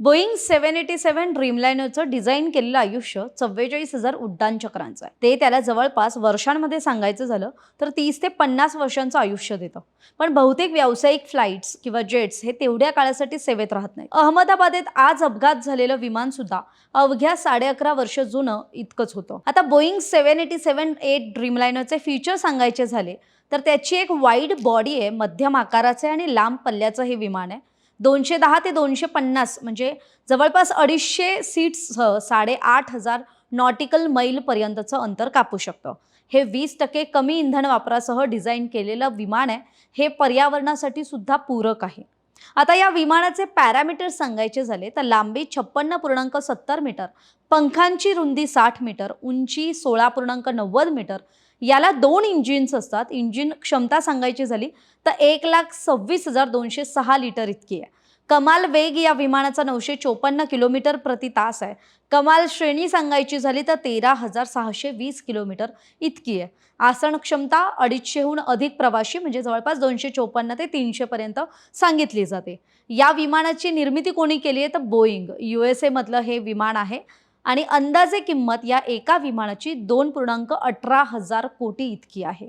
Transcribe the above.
Boeing seven eighty seven ड्रीमलायनरचं design केलेलं आयुष्य चव्वेचाळीस हजार उड्डाण चक्रांचं आहे. ते त्याला जवळपास वर्षांमध्ये सांगायचं झालं तर तीस ते पन्नास वर्षांचं आयुष्य देतं. पण बहुतेक व्यावसायिक फ्लाईट्स किंवा जेट्स हे तेवढ्या काळासाठी सेवेत राहत नाही अहमदाबादेत आज अपघात झालेलं विमान सुद्धा अवघ्या साडे अकरा वर्ष जुनं इतकंच होतं. आता Boeing seven eighty seven eight ड्रीमलायनरचे feature सांगायचे झाले तर त्याची एक वाईड बॉडी आहे मध्यम आकाराचे आणि लांब पल्ल्याचं हे विमान आहे. दोनशे दहा ते दोनशे पन्नास म्हणजे जवळपास अडीचशे सीट्ससह साडेआठ हजार नॉटिकल मैलपर्यंतचं अंतर कापू शकतं. हे वीस टक्के कमी इंधन वापरासह डिझाईन केलेलं विमान आहे. हे पर्यावरणासाठी सुद्धा पूरक आहे. आता या विमानाचे पॅरामीटर्स सांगायचे झाले तर लांबी छप्पन्न पूर्णांक सत्तर मीटर पंखांची रुंदी साठ मीटर उंची सोळा पूर्णांक नव्वद मीटर याला दोन इंजिन्स असतात. इंजिन क्षमता सांगायची झाली तर एक लाख सव्वीस हजार दोनशे सहा लिटर इतकी आहे. कमाल वेग या विमानाचा नऊशे चोपन्न किलोमीटर प्रति तास आहे. कमाल श्रेणी सांगायची झाली तर तेरा हजार सहाशे वीस किलोमीटर इतकी आहे. आसन क्षमता अडीचशेहून अधिक प्रवाशी म्हणजे जवळपास दोनशे चोपन्न ते तीनशेपर्यंत सांगितली जाते. या विमानाची निर्मिती कोणी केली आहे? तर बोईंग यू एस एमधलं हे विमान आहे. आणि अंदाजे किंमत या एका विमानाची दोन पूर्णांक अठरा हजार कोटी इतकी आहे.